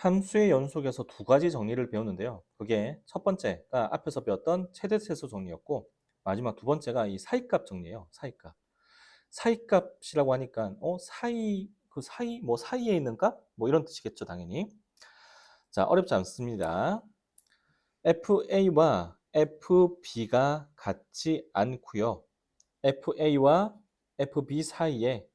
함수의 연속에서 두 가지 정리를 배웠는데요. 그게 첫 번째가 앞에서 배웠던 최대체수 정리였고 마지막 두 번째가 이 사이값 정리예요. 사이값. 사이값이라고 하니까 어 사이 그 사이 뭐 사이에 있는 값? 뭐 이런 뜻이겠죠, 당연히. 자, 어렵지 않습니다. FA와 FB가 같지 않고요. FA와 FB 사이에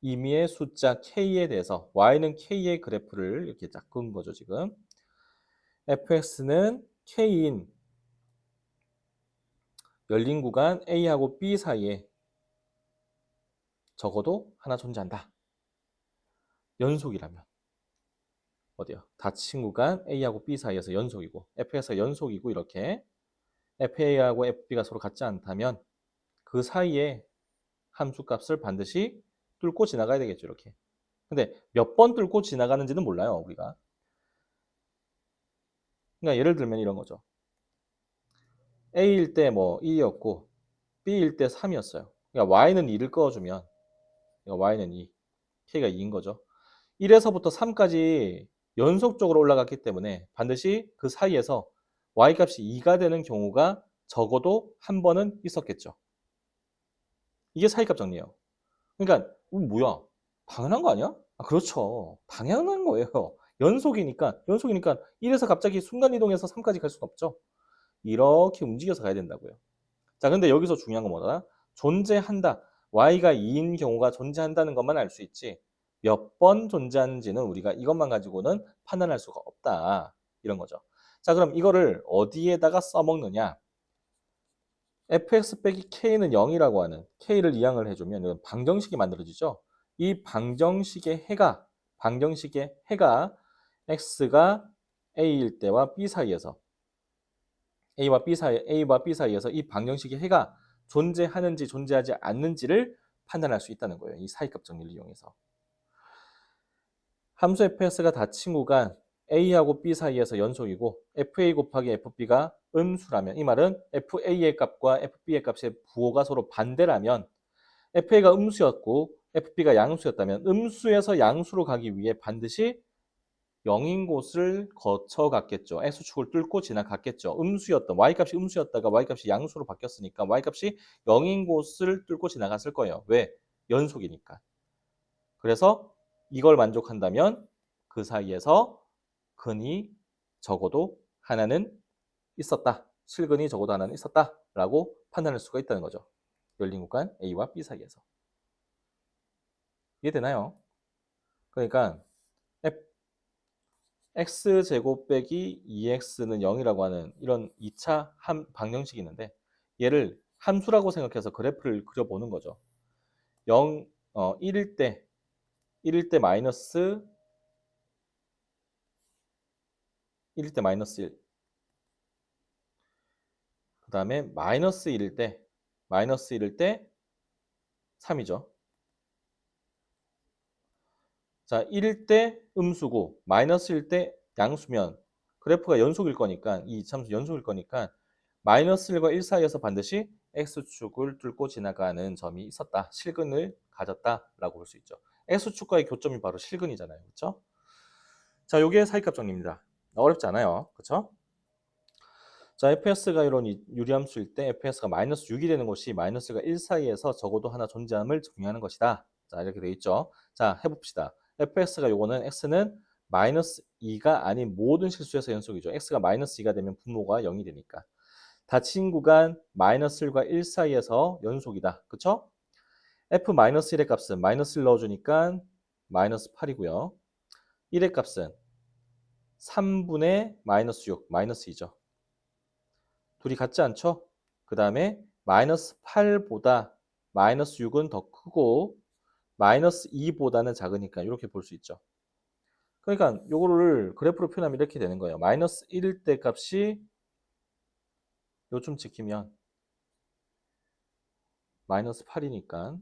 임의의 숫자 K에 대해서 Y는 K의 그래프를 이렇게 쫙 그은 거죠, 지금. fx는 K인 열린 구간 A하고 B 사이에 적어도 하나 존재한다. 연속이라면. 어디요? 닫힌 구간 A하고 B 사이에서 연속이고 fx가 연속이고 이렇게 FA하고 FB가 서로 같지 않다면 그 사이에 함수 값을 반드시 뚫고 지나가야 되겠죠, 이렇게. 근데 몇 번 뚫고 지나가는지는 몰라요, 우리가. 그러니까 예를 들면 이런 거죠. A일 때 뭐 1이었고 B일 때 3이었어요. 그러니까 Y는 2를 꺼주면 그러니까 Y는 2, K가 2인 거죠. 1에서부터 3까지 연속적으로 올라갔기 때문에 반드시 그 사이에서 Y 값이 2가 되는 경우가 적어도 한 번은 있었겠죠. 이게 사이값 정리예요. 그러니까 어, 뭐야? 당연한 거 아니야? 아, 그렇죠. 당연한 거예요. 연속이니까 연속이니까 1에서 갑자기 순간 이동해서 3까지 갈 수는 없죠. 이렇게 움직여서 가야 된다고요. 자, 근데 여기서 중요한 건 뭐다? 존재한다. y가 2인 경우가 존재한다는 것만 알 수 있지. 몇 번 존재하는지는 우리가 이것만 가지고는 판단할 수가 없다. 이런 거죠. 자, 그럼 이거를 어디에다가 써먹느냐? Fx 빼기 k는 0이라고 하는 k를 이항을 해주면 이건 방정식이 만들어지죠. 이 방정식의 해가 방정식의 해가 x가 a일 때와 b 사이에서 a와 b 사이 a와 b 사이에서 이 방정식의 해가 존재하는지 존재하지 않는지를 판단할 수 있다는 거예요. 이 사이값 정리를 이용해서 함수 fx가 닫힌 구간 a하고 b 사이에서 연속이고 fa 곱하기 fb가 음수라면 이 말은 fa의 값과 fb의 값의 부호가 서로 반대라면 fa가 음수였고 fb가 양수였다면 음수에서 양수로 가기 위해 반드시 0인 곳을 거쳐갔겠죠. x축을 뚫고 지나갔겠죠. 음수였던 y값이 음수였다가 y값이 양수로 바뀌었으니까 y값이 0인 곳을 뚫고 지나갔을 거예요. 왜? 연속이니까. 그래서 이걸 만족한다면 그 사이에서 근이 적어도 하나는 있었다. 실근이 적어도 하나는 있었다라고 판단할 수가 있다는 거죠. 열린 구간 A와 B 사이에서. 이해되나요? 그러니까 x제곱 빼기 2x는 0이라고 하는 이런 2차 함, 방정식이 있는데 얘를 함수라고 생각해서 그래프를 그려보는 거죠. 0, 어, 1일 때 1일 때 마이너스 1일 때 마이너스 1. 그 다음에 마이너스 1일 때, 마이너스 1일 때 3이죠. 자, 1일 때 음수고, 마이너스일 때 양수면, 그래프가 연속일 거니까, 이 참수 연속일 거니까, 마이너스 1과 1 사이에서 반드시 x축을 뚫고 지나가는 점이 있었다. 실근을 가졌다라고 볼 수 있죠. x축과의 교점이 바로 실근이잖아요. 그렇죠? 자, 요게 사이값 정리입니다. 어렵지 않아요. 그렇죠? 자, fs가 이런 유리함수일 때 fs가 마이너스 6이 되는 곳이 마이너스가 1 사이에서 적어도 하나 존재함을 증명하는 것이다. 자, 이렇게 되어 있죠. 자, 해봅시다. fs가 요거는 x는 마이너스 2가 아닌 모든 실수에서 연속이죠. x가 마이너스 2가 되면 분모가 0이 되니까. 닫힌 구간 마이너스 1과 1 사이에서 연속이다. 그쵸? f 마이너스 1의 값은 마이너스 1 넣어주니까 마이너스 8이고요. 1의 값은 3분의 마이너스 6, 마이너스 2죠. 둘이 같지 않죠? 그 다음에 마이너스 8보다 마이너스 6은 더 크고 마이너스 2보다는 작으니까 이렇게 볼 수 있죠. 그러니까 요거를 그래프로 표현하면 이렇게 되는 거예요. 마이너스 1일 때 값이 요쯤 지키면 마이너스 8이니까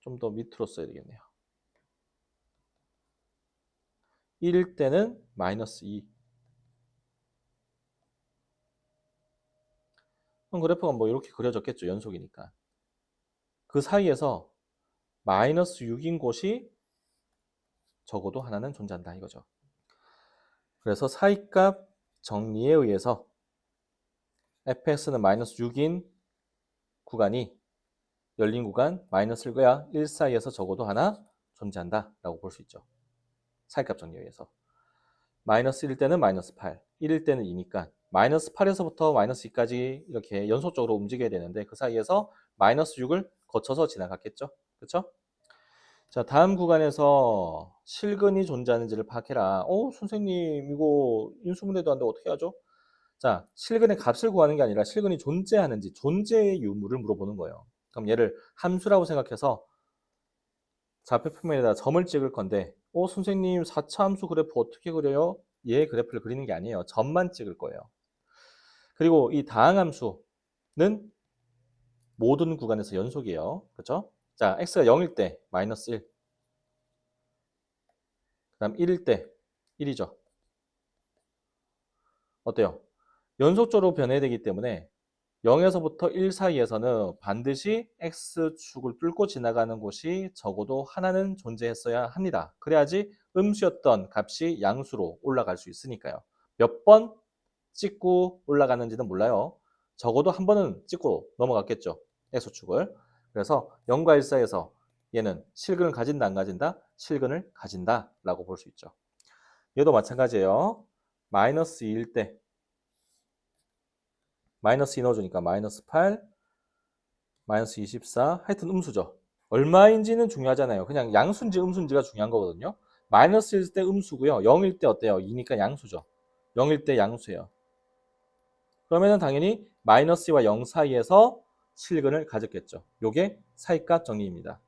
좀 더 밑으로 써야 되겠네요. 1일 때는 마이너스 2. 그럼 그래프가 뭐 이렇게 그려졌겠죠. 연속이니까. 그 사이에서 마이너스 6인 곳이 적어도 하나는 존재한다 이거죠. 그래서 사이값 정리에 의해서 fx는 마이너스 6인 구간이 열린 구간 마이너스 1과 1 사이에서 적어도 하나 존재한다 라고 볼 수 있죠. 사이값 정리에 의해서. 마이너스 1일 때는 마이너스 8, 1일 때는 2니까 마이너스 8에서부터 마이너스 2까지 이렇게 연속적으로 움직여야 되는데 그 사이에서 마이너스 6을 거쳐서 지나갔겠죠. 그렇죠? 자, 다음 구간에서 실근이 존재하는지를 파악해라. 어, 선생님, 이거 인수분해도 안 돼. 어떻게 하죠? 자, 실근의 값을 구하는 게 아니라 실근이 존재하는지, 존재의 유무를 물어보는 거예요. 그럼 얘를 함수라고 생각해서 좌표 표면에다 점을 찍을 건데, 어, 선생님, 4차 함수 그래프 어떻게 그려요? 얘 그래프를 그리는 게 아니에요. 점만 찍을 거예요. 그리고 이 다항함수는 모든 구간에서 연속이에요. 그렇죠? 자, x가 0일 때 마이너스 1. 그 다음 1일 때 1이죠. 어때요? 연속적으로 변해야 되기 때문에 0에서부터 1 사이에서는 반드시 x축을 뚫고 지나가는 곳이 적어도 하나는 존재했어야 합니다. 그래야지 음수였던 값이 양수로 올라갈 수 있으니까요. 몇 번 찍고 올라가는지는 몰라요. 적어도 한 번은 찍고 넘어갔겠죠. x축을. 그래서 0과 1 사이에서 얘는 실근을 가진다 안 가진다? 실근을 가진다 라고 볼 수 있죠. 얘도 마찬가지예요. 마이너스 2일 때 마이너스 2 넣어주니까 마이너스 8, 마이너스 24 하여튼 음수죠. 얼마인지는 중요하잖아요. 그냥 양수인지 음수인지가 중요한 거거든요. 마이너스일 때 음수고요. 0일 때 어때요? 2니까 양수죠. 0일 때 양수예요. 그러면은 당연히 마이너스와 0 사이에서 실근을 가졌겠죠. 요게 사이값 정리입니다.